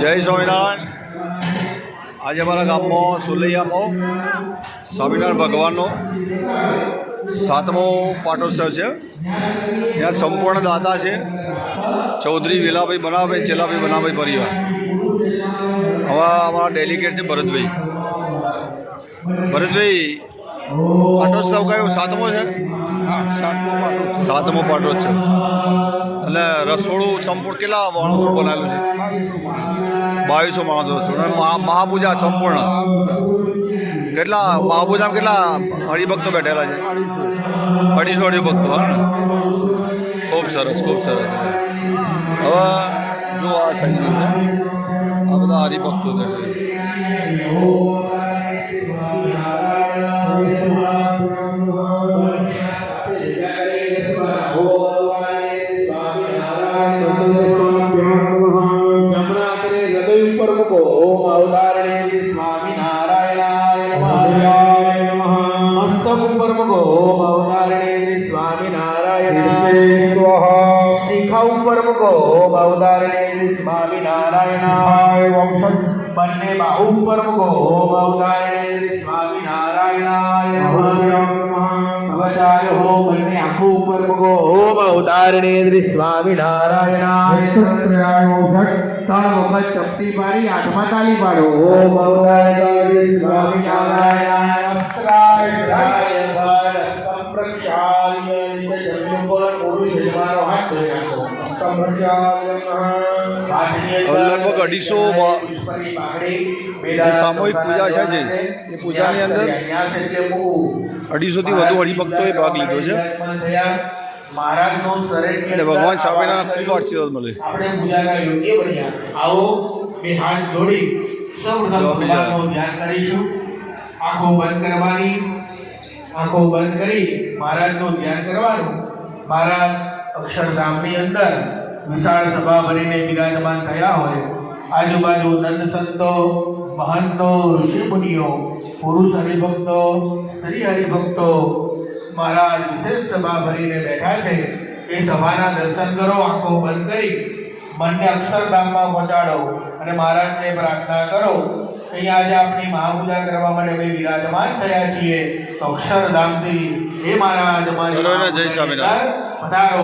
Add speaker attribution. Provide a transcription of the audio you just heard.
Speaker 1: જય સ્વામિનારાયણ. આજે અમારા ગામમાં સુલૈયામાં સ્વામિનારાયણ ભગવાનનો સાતમો પાટોત્સવ છે. ત્યાં સંપૂર્ણ દાતા છે. ચૌધરી વેલાભાઈ બનાભાઈ, ચેલાભાઈ બનાભાઈ પરિવાર. હવે અમારા ડેલિગેટ છે ભરતભાઈ. ભરતભાઈ, પાટોત્સવ કયો? સાતમો છે? સાતમો પાટોત્સવ. એટલે રસોડું સંપૂર્ણ કેટલા માણસો બનાવેલું છે? બાવીસો માણસો મહાપૂજા સંપૂર્ણ. કેટલા મહાપૂજામાં કેટલા હરિભક્તો બેઠેલા છે? અઢીસો હરિભક્તો, હા? ખૂબ સરસ ખૂબ સરસ. હવે જો આ થઈ ગયું છે, આ બધા હરિભક્તો બેઠે
Speaker 2: ઉપર મૂકો ઓમ અવતારણે સ્વામિનારાયણાય નમઃ મસ્તક ઉપર મૂકો ઓમ અવતારણે સ્વામિનારાયણાય શિખા ઉપર મૂકો ઓમ અવતારણે સ્વામિનારાયણાય બંને બાહુ ઉપર મૂકો ઓમ અવતારણે સ્વામિનારાયણાય નમઃ અવતાર હો બંને આંખો ઉપર મૂકો ઓમ સ્વામી સ્વામિનારાયણાય ત્રણ વખત ચપટી પાડી આઠમાં તાલી પાડો ઓમ અવતારણે સ્વામિનારાયણ વસ્ત્રાય હાથ
Speaker 1: લગભગ અઢીસો સામૂહિક પૂજા છે જે, એ પૂજાની અંદર. અઢીસોથી વધુ હરિભક્તોએ ભાગ લીધો છે. એટલે ભગવાન સ્વામિનારાયણ
Speaker 2: આવાહન
Speaker 1: ખૂબ આશીર્વાદ મળે.
Speaker 2: આપણે પૂજાના યોગ્ય બન્યા. આવો બે હાથ જોડી. સૌપ્રથમ
Speaker 1: જો
Speaker 2: ભગવાનનું ધ્યાન કરીશું. આંખો બંધ કરવાની. આંખો બંધ કરી મહારાજનું ધ્યાન કરવાનું. મહારાજ અક્ષરધામની અંદર વિશાળ સભા ભરીને બિરાજમાન થયા હોય. આજુબાજુ નંદ સંતો મહંતો ઋષિમુનિઓ પુરુષ હરિભક્તો સ્ત્રી હરિભક્તો મહારાજ વિશેષ સભા ભરીને બેઠા છે. એ સભાના દર્શન કરો આંખો બંધ કરી મનને અક્ષરધામમાં પહોંચાડો અને મહારાજને પ્રાર્થના કરો. અહીંયા આજે આપણી મહાપૂજા કરવા માટે અમે વિરાજમાન થયા છીએ. તો અક્ષરધામથી હે મહારાજ અમારી
Speaker 1: બોલો જય સ્વામિનારાયણ.
Speaker 2: પધારો.